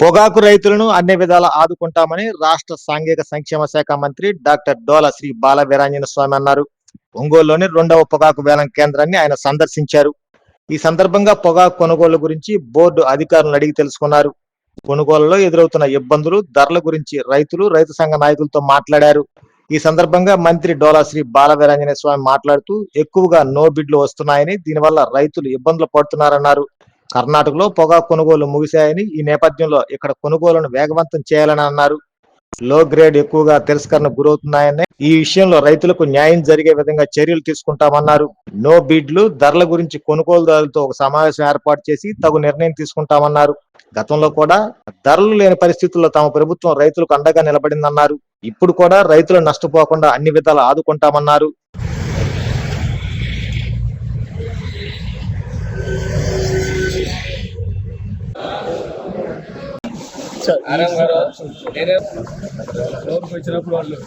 పొగాకు రైతులను అన్ని విధాలా ఆదుకుంటామని రాష్ట్ర సాంఘిక సంక్షేమ శాఖ మంత్రి డాక్టర్ డోల శ్రీ బాల వీరాంజన స్వామి అన్నారు. ఒంగోలులోని రెండవ పొగాకు వేలం కేంద్రాన్ని ఆయన సందర్శించారు. ఈ సందర్భంగా పొగాకు కొనుగోలు గురించి బోర్డు అధికారులను అడిగి తెలుసుకున్నారు. కొనుగోలులో ఎదురవుతున్న ఇబ్బందులు ధరల గురించి రైతులు రైతు సంఘ నాయకులతో మాట్లాడారు. ఈ సందర్భంగా మంత్రి డోలా శ్రీ బాల స్వామి మాట్లాడుతూ ఎక్కువగా నో బిడ్లు వస్తున్నాయని దీనివల్ల రైతులు ఇబ్బందులు పడుతున్నారన్నారు. కర్ణాటకలో పొగాకు కొనుగోలు ముగిశాయని ఈ నేపథ్యంలో ఇక్కడ కొనుగోలును వేగవంతం చేయాలని అన్నారు. లో గ్రేడ్ ఎక్కువగా తిరస్కరణ గురవుతున్నాయని ఈ విషయంలో రైతులకు న్యాయం జరిగే విధంగా చర్యలు తీసుకుంటామన్నారు. నో బిడ్లు ధరల గురించి కొనుగోలుదారులతో ఒక సమావేశం ఏర్పాటు చేసి తగు నిర్ణయం తీసుకుంటామన్నారు. గతంలో కూడా ధరలు లేని పరిస్థితుల్లో తమ ప్రభుత్వం రైతులకు అండగా నిలబడిందన్నారు. ఇప్పుడు కూడా రైతులు నష్టపోకుండా అన్ని విధాలు ఆదుకుంటామన్నారు. ఆరాం గారు నేనే లోపలికి వచ్చినప్పుడు వాళ్ళు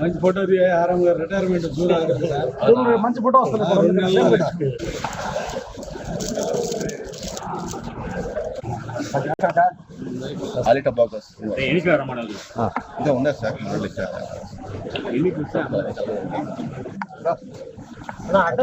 మంచి ఫోటో తీ ఆరాం గారు రిటైర్మెంట్ జూన్ మంచి ఫోటో వస్తుంది ఆలిట బాగస్ ఇంకా ఉన్నారు సార్? రెండు ఇచ్చారు. అటు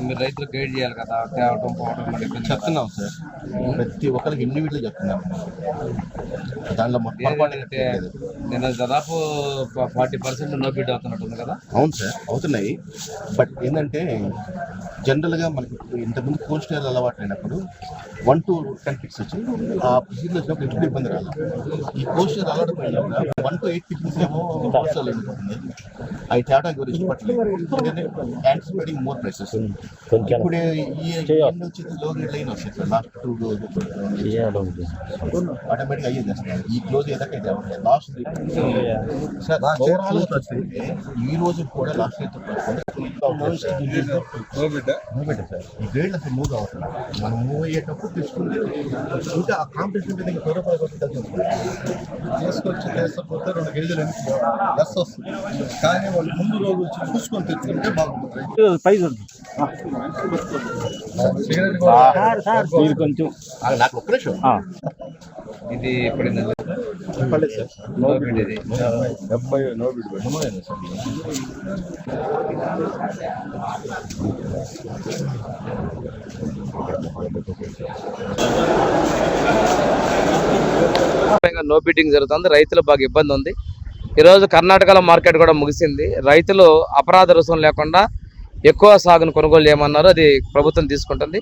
మీరు రైతులు గైడ్ చేయాలి కదా తేవటం కదా. చెప్తున్నాం సార్. ప్రతి ఒక్కరికి ఇండివిజువల్ చెప్తున్నాం? లేదు. నేను దాదాపు ఫార్టీ పర్సెంట్ నో బిడ్ అవుతున్నట్టుంది కదా. అవును సార్ అవుతున్నాయి. బట్ ఏంటంటే జనరల్గా మనకి ఇంతకుముందు కోల్డ్ స్టోర్ అలవాటు అయినప్పుడు వన్ టు టెన్ పిక్స్ వచ్చి ఆ వచ్చినప్పుడు ఎప్పుడు ఇబ్బంది రాదు ఈ కోల్డ్ స్టోర్ అలవాటు వన్ టు ఎయిట్ పిక్స్ ఏమో హోల్సేల్ స్టోర్ వెళ్ళిపోతుంది అవి తేడా గురించి ఇష్టపడలేదు ఎందుకంటే యాంటిసిపేటింగ్ మోర్ ప్రైసెస్ ఇప్పుడు ఈ ఎన్ని వచ్చింది లో గ్రేడ్ లైన్ వస్తాయి సార్ లాస్ట్ టూ ఆటోమేటిక్ అయ్యే చేస్తున్నారు ఈ క్లోజ్ ఏదైతే అయితే లాస్ట్ సార్ ఈ రోజు కూడా లాస్ట్ అయితే గ్రేడ్ అసలు మూవ్ కావట్లేదు మనం మూవ్ అయ్యేటప్పుడు తీసుకుంటే ఇంకా ఆ కాంపిటీషన్ మీద ఇంకా తీసుకొచ్చి చేస్తకపోతే రెండు కేజీలు ఎన్ని లెస్ వస్తుంది. కానీ వాళ్ళు ముందు రోజు వచ్చి చూసుకొని తెచ్చుకుంటే బాగుంటుంది. ప్రైజ్ కొంచెం. నాకు ఒక్క నిమిషం. ఇది ఇప్పుడు చెప్పలేదు సార్. నో బిడ్ ఇది. డెబ్బై no bid sir. No beating జరుగుతుంది. రైతులు బాగా ఇబ్బంది ఉంది. ఈరోజు కర్ణాటకలో మార్కెట్ కూడా ముగిసింది. రైతులు అపరాధ రుసుం లేకుండా ఎక్కువ సాగును కొనుగోలు చేయమన్నారు. అది ప్రభుత్వం తీసుకుంటుంది.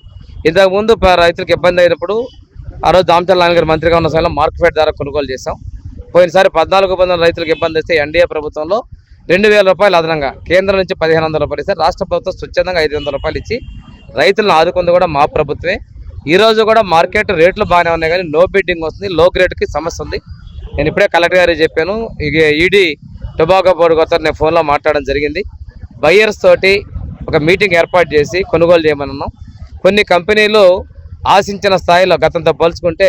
ఇంతకుముందు రైతులకు ఇబ్బంది అయినప్పుడు ఆ రోజు దామచల్ నాయన గారు మంత్రిగా ఉన్న సమయంలో మార్కెట్ ద్వారా కొనుగోలు చేశాం. పోయినసారి పద్నాలుగు వందల రైతులకు ఇబ్బంది వస్తే ఎన్డీఏ ప్రభుత్వంలో రెండు వేల రూపాయలు అదనంగా కేంద్రం నుంచి పదిహేను వందల రూపాయలు ఇస్తే రాష్ట్ర ప్రభుత్వం స్వచ్ఛందంగా ఐదు వందల రూపాయలు ఇచ్చి రైతులను ఆదుకుంది కూడా మా ప్రభుత్వమే. ఈ రోజు కూడా మార్కెట్ రేట్లు బాగానే ఉన్నాయి కానీ నో బిడ్డింగ్ వస్తుంది లో గ్రేడ్కి సమస్య ఉంది. నేను ఇప్పుడే కలెక్టర్ గారికి చెప్పాను ఇక ఈడీ టొబాకో బోర్డు కొత్త నేను ఫోన్లో మాట్లాడడం జరిగింది. బయ్యర్స్ తోటి ఒక మీటింగ్ ఏర్పాటు చేసి కొనుగోలు చేయమన్నాం కొన్ని కంపెనీలు ఆశించిన స్థాయిలో గతంతో పోల్చుకుంటే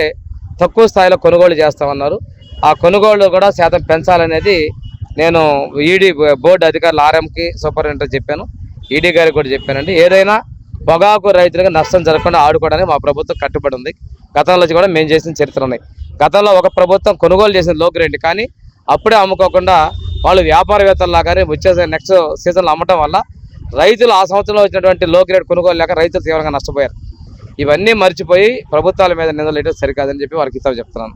తక్కువ స్థాయిలో కొనుగోలు చేస్తామన్నారు. ఆ కొనుగోళ్ళు కూడా శాతం పెంచాలనేది నేను ఈడీ బోర్డు అధికారులు ఆర్ఎంకి సూపరింటెండెంట్ చెప్పాను. ఈడీ గారికి కూడా చెప్పానండి. ఏదైనా పొగాకు రైతులకు నష్టం జరగకుండా ఆడుకోవడానికి మా ప్రభుత్వం కట్టుబడి ఉంది. గతంలో కూడా మేము చేసిన చరిత్ర ఉన్నాయి గతంలో ఒక ప్రభుత్వం కొనుగోలు చేసిన లో గ్రేడ్ కానీ అప్పుడే అమ్ముకోకుండా వాళ్ళు వ్యాపారవేత్తల్లాగానే వచ్చే నెక్స్ట్ సీజన్లో అమ్మటం వల్ల రైతులు ఆ సంవత్సరంలో వచ్చినటువంటి లో గ్రేడ్ కొనుగోలు లేక రైతులు తీవ్రంగా నష్టపోయారు. ఇవన్నీ మర్చిపోయి ప్రభుత్వాల మీద నిందలు సరికాదని చెప్పి వారికి హితవు చెప్తున్నాను.